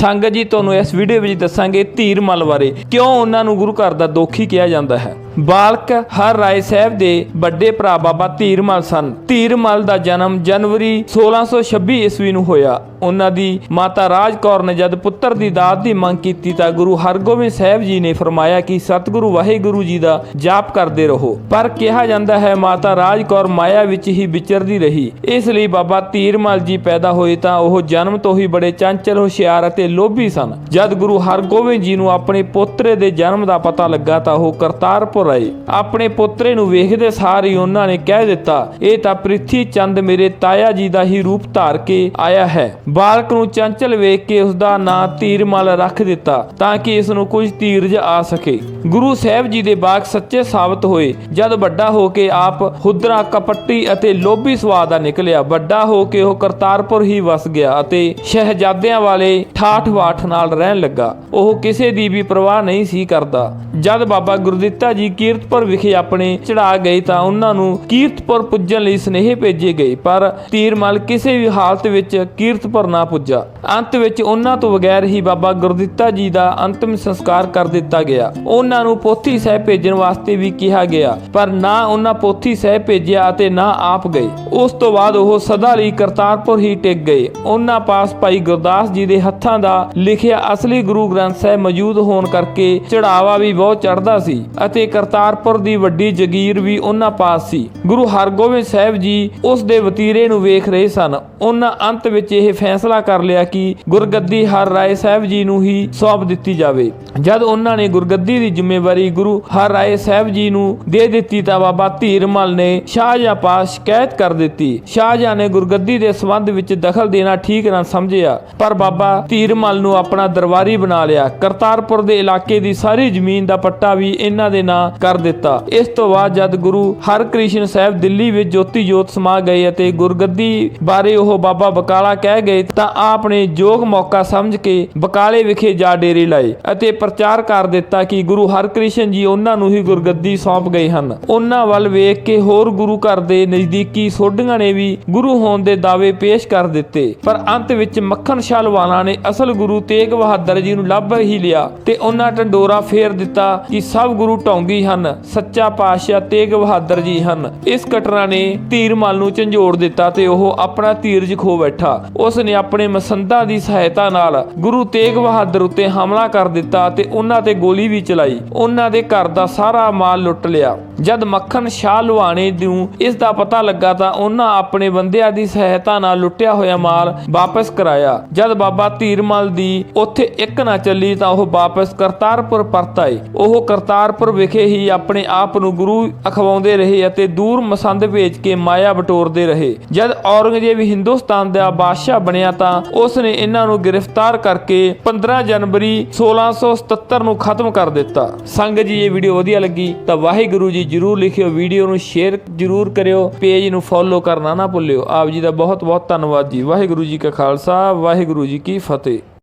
ਸੰਗਤ ਜੀ, ਤੁਹਾਨੂੰ ਇਸ ਵੀਡੀਓ ਵਿੱਚ ਦੱਸਾਂਗੇ ਧੀਰ ਧੀਰਮਲ ਬਾਰੇ। ਕਿਉਂ ਉਹਨਾਂ ਨੂੰ ਗੁਰੂ ਘਰ ਦਾ ਦੋਖੀ ਕਿਹਾ ਜਾਂਦਾ ਹੈ? ਬਾਲਕ ਹਰ ਰਾਏ ਸਾਹਿਬ ਦੇ ਵੱਡੇ ਭਰਾ ਬਾਬਾ ਧੀਰਮਲ ਸਨ। ਧੀਰਮਲ ਦਾ ਜਨਮ ਜਨਵਰੀ 1626 ਈਸਵੀ ਨੂੰ ਹੋਇਆ। ਉਹਨਾਂ ਦੀ ਮਾਤਾ ਰਾਜ ਕੌਰ ਨੇ ਜਦ ਪੁੱਤਰ ਦੀ ਦਾਤ ਦੀ ਮੰਗ ਕੀਤੀ ਤਾਂ ਗੁਰੂ ਹਰਗੋਬਿੰਦ ਸਾਹਿਬ ਜੀ ਨੇ ਫਰਮਾਇਆ ਕਿ ਸਤਿਗੁਰੂ ਵਾਹਿਗੁਰੂ ਜੀ ਦਾ ਜਾਪ ਕਰਦੇ ਰਹੋ। ਪਰ ਕਿਹਾ ਜਾਂਦਾ ਹੈ ਮਾਤਾ ਰਾਜ ਕੌਰ ਮਾਇਆ ਵਿੱਚ ਹੀ ਵਿਚਰਦੀ ਰਹੀ। ਇਸ ਲਈ ਬਾਬਾ ਧੀਰਮਲ ਜੀ ਪੈਦਾ ਹੋਏ ਤਾਂ ਉਹ ਜਨਮ ਤੋਂ ਹੀ ਬੜੇ ਚੰਚਲ, ਹੁਸ਼ਿਆਰ ਅਤੇ ਲੋਭੀ ਸਨ। ਜਦ ਗੁਰੂ ਹਰਗੋਬਿੰਦ ਜੀ ਨੂੰ ਆਪਣੇ ਪੋਤਰੇ ਦੇ ਜਨਮ ਦਾ ਪਤਾ ਲੱਗਾ ਤਾਂ ਉਹ ਕਰਤਾਰਪੁਰ ਆਏ। ਆਪਣੇ ਪੋਤਰੇ ਨੂੰ ਵੇਖਦੇ ਸਾਰ ਹੀ ਉਹਨਾਂ ਨੇ ਕਹਿ ਦਿੱਤਾ, ਇਹ ਤਾਂ ਪ੍ਰਿਥੀ ਚੰਦ ਮੇਰੇ ਤਾਇਆ ਜੀ ਦਾ ਹੀ ਰੂਪ ਧਾਰ ਕੇ ਆਇਆ ਹੈ। ਬਾਲਕ ਨੂੰ ਚੰਚਲ ਵੇਖ ਕੇ ਉਸ ਦਾ ਨਾਂ ਤੀਰਮਲ ਰੱਖ ਦਿੱਤਾ ਤਾਂ ਕਿ ਇਸ ਨੂੰ ਕੁਝ ਤੀਰਜ ਆ ਸਕੇ। ਗੁਰੂ ਸਾਹਿਬ ਜੀ ਦੇ ਬਾਗ ਸੱਚੇ ਸਾਬਤ ਹੋਏ। ਜਦ ਵੱਡਾ ਹੋ ਕੇ ਆਪ ਹੁਦਰਾ, ਕਪੱਟੀ ਅਤੇ ਲੋਭੀ ਸੁਭਾਅ ਦਾ ਨਿਕਲਿਆ, ਵੱਡਾ ਹੋ ਕੇ ਉਹ ਕਰਤਾਰਪੁਰ ਹੀ ਵਸ ਗਿਆ ਅਤੇ ਸ਼ਹਿਜ਼ਾਦਿਆਂ ਵਾਲੇ ਠਾਠ ਬਾਠ ਨਾਲ ਰਹਿਣ ਲੱਗਾ। ਉਹ ਕਿਸੇ ਦੀ ਵੀ ਪਰਵਾਹ ਨਹੀਂ ਸੀ ਕਰਦਾ। ਜਦ ਬਾਬਾ ਗੁਰਦਿੱਤਾ ਜੀ ਕੀਰਤਪੁਰ ਵਿਖੇ ਆਪਣੇ ਚੜਾ ਗਏ ਤਾਂ ਉਹਨਾਂ ਨੂੰ ਕੀਰਤਪੁਰ ਪੁੱਜਣ ਲਈ ਸਨੇਹ ਭੇਜੇ ਗਏ। ਪਰ ਤੀਰਮਲ ਕਿਸੇ ਵੀ ਹਾਲਤ ਵਿੱਚ ਕੀਰਤਪੁਰ ਨਾ ਪੁੱਜਾ। ਅੰਤ ਵਿੱਚ ਉਹਨਾਂ ਤੋਂ ਬਗੈਰ ਹੀ ਬਾਬਾ ਗੁਰਦਿੱਤਾ ਜੀ ਦਾ ਅੰਤਿਮ ਸੰਸਕਾਰ ਕਰ ਦਿੱਤਾ ਗਿਆ। ਉਹਨਾਂ ਨੂੰ ਪੋਥੀ ਸਾਹਿਬ ਭੇਜਣ ਵਾਸਤੇ ਵੀ ਕਿਹਾ ਗਿਆ, ਪਰ ਨਾ ਉਹਨਾਂ ਪੋਥੀ ਸਾਹਿਬ ਭੇਜਿਆ ਅਤੇ ਨਾ ਆਪ ਗਏ। ਉਸ ਤੋਂ ਬਾਅਦ ਉਹ ਸਦਾ ਲਈ ਕਰਤਾਰਪੁਰ ਹੀ ਟਿਕ ਗਏ। ਉਹਨਾਂ ਪਾਸ ਭਾਈ ਗੁਰਦਾਸ ਜੀ ਦੇ ਹੱਥਾਂ ਦਾ ਲਿਖਿਆ ਅਸਲੀ ਗੁਰੂ ਗ੍ਰੰਥ ਸਾਹਿਬ ਮੌਜੂਦ ਹੋਣ ਕਰਕੇ ਚੜਾਵਾ ਵੀ ਬਹੁਤ ਚੜਦਾ ਸੀ ਅਤੇ ਕਰਤਾਰਪੁਰ ਦੀ ਵੱਡੀ ਜਗੀਰ ਵੀ ਉਹਨਾਂ ਪਾਸ ਸੀ। ਗੁਰੂ ਹਰਗੋਬਿੰਦ ਸਾਹਿਬ ਜੀ ਉਸ ਦੇ ਵਤੀਰੇ ਨੂੰ ਵੇਖ ਰਹੇ ਸਨ। ਉਹਨਾਂ ਅੰਤ ਵਿੱਚ ਇਹ ਫੈਸਲਾ ਕਰ ਲਿਆ ਕਿ ਗੁਰਗੱਦੀ ਹਰ ਰਾਏ ਸਾਹਿਬ ਜੀ ਨੂੰ ਹੀ ਸੌਂਪ ਦਿੱਤੀ ਜਾਵੇ। ਜਦ ਉਹਨਾਂ ਨੇ ਗੁਰਗੱਦੀ ਦੀ ਜ਼ਿੰਮੇਵਾਰੀ ਗੁਰੂ ਹਰ ਰਾਏ ਸਾਹਿਬ ਜੀ ਨੂੰ ਦੇ ਦਿੱਤੀ ਤਾਂ ਬਾਬਾ ਧੀਰਮਲ ਨੇ ਸ਼ਾਹਜਹਾਂ ਪਾਸ ਸ਼ਿਕਾਇਤ ਕਰ ਦਿੱਤੀ। ਸ਼ਾਹਜਹਾਂ ਨੇ ਗੁਰਗੱਦੀ ਦੇ ਸੰਬੰਧ ਵਿੱਚ ਦਖਲ ਦੇਣਾ ਠੀਕ ਨਾ ਸਮਝਿਆ, ਪਰ ਬਾਬਾ ਧੀਰਮਲ ਨੂੰ ਆਪਣਾ ਦਰਬਾਰੀ ਬਣਾ ਲਿਆ। ਕਰਤਾਰਪੁਰ ਦੇ ਇਲਾਕੇ ਦੀ ਸਾਰੀ ਜ਼ਮੀਨ ਦਾ ਪੱਟਾ ਵੀ ਇਹਨਾਂ ਦੇ ਨਾਂ ਕਰ ਦਿੱਤਾ। ਇਸ ਤੋਂ ਬਾਅਦ ਜਦ ਗੁਰੂ ਹਰਕ੍ਰਿਸ਼ਨ ਸਾਹਿਬ ਦਿੱਲੀ ਵਿੱਚ ਜੋਤੀ ਜੋਤ ਸਮਾ ਗਏ ਅਤੇ ਗੁਰਗੱਦੀ ਬਾਰੇ ਉਹ ਬਾਬਾ ਬਕਾਲਾ ਕਹਿ ਗਏ ਤਾਂ ਆਪ ਨੇ ਜੋਗ ਮੌਕਾ ਸਮਝ ਕੇ ਬਕਾਲੇ ਵਿਖੇ ਜਾ ਡੇਰੇ ਲਾਏ ਅਤੇ ਪ੍ਰਚਾਰ ਕਰ ਦਿੱਤਾ ਕਿ ਗੁਰੂ ਹਰਕ੍ਰਿਸ਼ਨ ਜੀ ਉਹਨਾਂ ਨੂੰ ਹੀ ਗੁਰਗੱਦੀ ਸੌਂਪ ਗਏ ਹਨ। ਉਹਨਾਂ ਵੱਲ ਵੇਖ ਕੇ ਹੋਰ ਗੁਰੂ ਘਰ ਦੇ ਨਜ਼ਦੀਕੀ ਸੋਢੀਆਂ ਨੇ ਵੀ ਗੁਰੂ ਹੋਣ ਦੇ ਦਾਅਵੇ ਪੇਸ਼ ਕਰ ਦਿੱਤੇ। ਪਰ ਅੰਤ ਵਿੱਚ ਮੱਖਣ ਸ਼ਾਹ ਲਵਾਣਾ ਨੇ ਅਸਲ ਗੁਰੂ ਤੇਗ ਬਹਾਦਰ ਜੀ ਨੂੰ ਲੱਭ ਹੀ ਲਿਆ ਤੇ ਉਹਨਾਂ ਢੰਡੋਰਾ ਫੇਰ ਦਿੱਤਾ ਕਿ ਸਭ ਗੁਰੂ ਢੌਂਗੀ ਹਨ, ਸੱਚਾ ਪਾਤਸ਼ਾਹ ਤੇਗ ਬਹਾਦਰ ਜੀ ਹਨ। ਇਸ ਘਟਨਾ ਨੇ ਧੀਰਮਲ ਨੂੰ ਝੰਜੋੜ ਦਿੱਤਾ ਤੇ ਉਹ ਆਪਣਾ ਧੀਰਜ ਖੋ ਬੈਠਾ। ਉਸ ਨੇ ਆਪਣੇ ਮਸੰਦਾਂ ਦੀ ਸਹਾਇਤਾ ਨਾਲ ਗੁਰੂ ਤੇਗ ਬਹਾਦਰ ਉੱਤੇ ਹਮਲਾ ਕਰ ਦਿੱਤਾ ਤੇ ਉਹਨਾਂ ਤੇ ਗੋਲੀ ਵੀ ਚਲਾਈ। ਉਹਨਾਂ ਦੇ ਘਰ ਦਾ ਸਾਰਾ ਮਾਲ ਲੁੱਟ ਲਿਆ। ਜਦ ਮੱਖਣ ਸ਼ਾਹ ਲੁਹਾਣੇ ਨੂੰ ਇਸ ਦਾ ਪਤਾ ਲੱਗਾ ਤਾਂ ਉਹਨਾਂ ਆਪਣੇ ਬੰਦਿਆਂ ਦੀ ਸਹਾਇਤਾ ਨਾਲ ਲੁੱਟਿਆ ਹੋਇਆ ਮਾਲ ਵਾਪਸ ਕਰਾਇਆ। ਜਦ ਬਾਬਾ ਧੀਰਮਲ ਦੀ ਉੱਥੇ ਇੱਕ ਨਾ ਚੱਲੀ ਤਾਂ ਉਹ ਵਾਪਸ ਕਰਤਾਰਪੁਰ ਪਰਤ ਆਏ। ਉਹ ਕਰਤਾਰਪੁਰ ਵਿਖੇ ਹੀ ਆਪਣੇ ਆਪ ਨੂੰ ਗੁਰੂ ਅਖਵਾਉਂਦੇ ਰਹੇ ਅਤੇ ਦੂਰ ਮਸੰਦ ਭੇਜ ਕੇ ਮਾਇਆ ਬਟੋਰਦੇ ਰਹੇ। ਜਦ ਔਰੰਗਜ਼ੇਬ ਹਿੰਦੁਸਤਾਨ ਦਾ ਬਾਦਸ਼ਾਹ ਬਣਿਆ ਤਾਂ ਉਸ ਨੇ ਇਹਨਾਂ ਨੂੰ ਗ੍ਰਿਫਤਾਰ ਕਰਕੇ 15 ਜਨਵਰੀ 1677 ਨੂੰ ਖਤਮ ਕਰ ਦਿੱਤਾ। ਸੰਗ ਜੀ, ਇਹ ਵੀਡੀਓ ਵਧੀਆ ਲੱਗੀ ਤਾਂ ਵਾਹਿਗੁਰੂ ਜੀ ਜਰੂਰ ਲਿਖਿਓ, ਵੀਡੀਓ ਨੂੰ ਸ਼ੇਅਰ ਜਰੂਰ ਕਰਿਓ, ਪੇਜ ਨੂੰ ਫੋਲੋ ਕਰਨਾ ਨਾ ਭੁੱਲਿਓ। ਆਪ ਜੀ ਦਾ ਬਹੁਤ ਬਹੁਤ ਧੰਨਵਾਦ ਜੀ। ਵਾਹਿਗੁਰੂ ਜੀ ਕਾ ਖਾਲਸਾ, ਵਾਹਿਗੁਰੂ ਜੀ ਕੀ ਫਤਿਹ।